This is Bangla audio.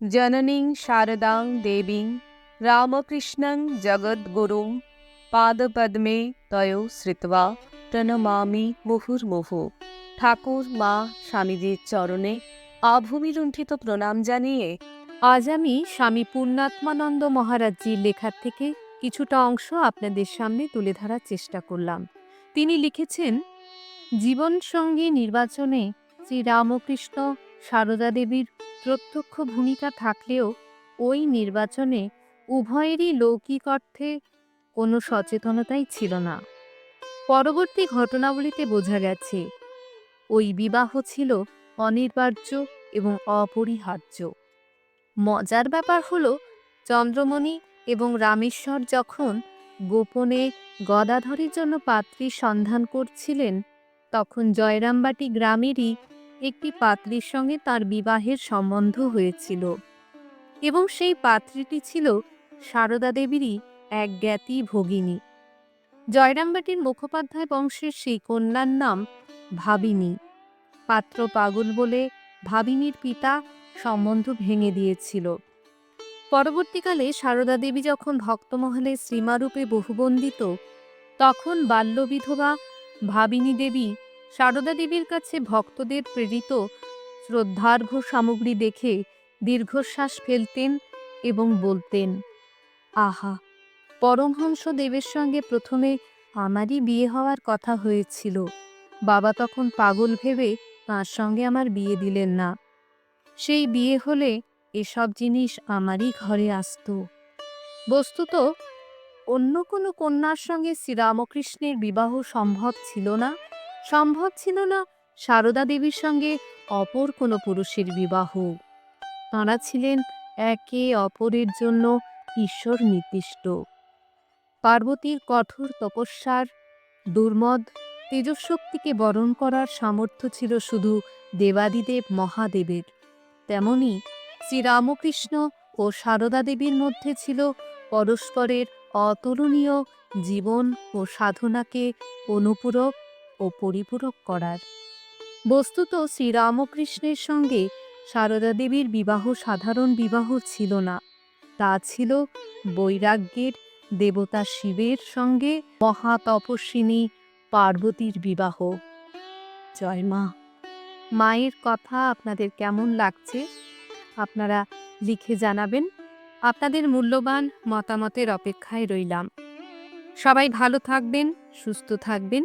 জননীং শারদাং দেবীং রামকৃষ্ণং জগদ্গুরুং পাদপদ্মে তয় শ্রিত্বা প্রণমামি মুহুর্মুহু ঠাকুর মা স্বামীজির চরণে আভূমিলুণ্ঠিত প্রণাম জানিয়ে আজ আমি স্বামী পূর্ণাত্মানন্দ মহারাজজির লেখার থেকে কিছুটা অংশ আপনাদের সামনে তুলে ধরার চেষ্টা করলাম। তিনি লিখেছেন জীবন সঙ্গী নির্বাচনে শ্রীরামকৃষ্ণ সারদা দেবীর প্রত্যক্ষ ভূমিকা থাকলেও ওই নির্বাচনে উভয়েরই লৌকিক অর্থে কোনো সচেতনতাই ছিল না। পরবর্তী ঘটনাবলিতে বোঝা গেছে, ওই বিবাহ ছিল অনিবার্য এবং অপরিহার্য। মজার ব্যাপার হলো, চন্দ্রমণি এবং রামেশ্বর যখন গোপনে গদাধরের জন্য পাত্রীর সন্ধান করছিলেন, তখন জয়রামবাটি গ্রামেরই একটি পাত্রীর সঙ্গে তার বিবাহের সম্বন্ধ হয়েছিল এবং সেই পাত্রীটি ছিল সারদা দেবীরই এক জ্ঞাতি ভগিনী। জয়রামবাটির মুখোপাধ্যায় বংশের সেই কন্যার নাম ভাবিনী। পাত্র পাগল বলে ভাবিনীর পিতা সম্বন্ধ ভেঙে দিয়েছিল। পরবর্তীকালে সারদা দেবী যখন ভক্তমহলে শ্রীমারূপে বহুবন্দিত, তখন বাল্যবিধবা ভাবিনী দেবী সারদা দেবীর কাছে ভক্তদের প্রেরিত শ্রদ্ধার্ঘ সামগ্রী দেখে দীর্ঘশ্বাস ফেলতেন এবং বলতেন, আহা, পরমহংস দেবের সঙ্গে প্রথমে আমারই বিয়ে হওয়ার কথা হয়েছিল। বাবা তখন পাগল ভেবে তাঁর সঙ্গে আমার বিয়ে দিলেন না। সেই বিয়ে হলে এসব জিনিস আমারই ঘরে আসতো। বস্তুত, অন্য কোনো কন্যার সঙ্গে শ্রীরামকৃষ্ণের বিবাহ সম্ভব ছিল না। সম্ভব ছিল না সারদা দেবীর সঙ্গে অপর কোনো পুরুষের বিবাহ। তাঁরা ছিলেন একে অপরের জন্য ঈশ্বর নির্দিষ্ট। পার্বতীর কঠোর তপস্যার, দুর্মদ তেজশক্তিকে বরণ করার সামর্থ্য ছিল শুধু দেবাদিদেব মহাদেবের। তেমনি শ্রীরামকৃষ্ণ ও সারদা দেবীর মধ্যে ছিল পরস্পরের অতুলনীয় জীবন ও সাধনাকে অনুপূরক ও পরিপূরক করার। বস্তুত শ্রীরামকৃষ্ণের সঙ্গে সারদা দেবীর বিবাহ সাধারণ বিবাহ ছিল না। তা ছিল বৈরাগ্যের দেবতা শিবের সঙ্গে মহাতপস্বিনী পার্বতীর বিবাহ। জয় মা। মায়ের কথা আপনাদের কেমন লাগছে? আপনারা লিখে জানাবেন। আপনাদের মূল্যবান মতামতের অপেক্ষায় রইলাম। সবাই ভালো থাকবেন, সুস্থ থাকবেন।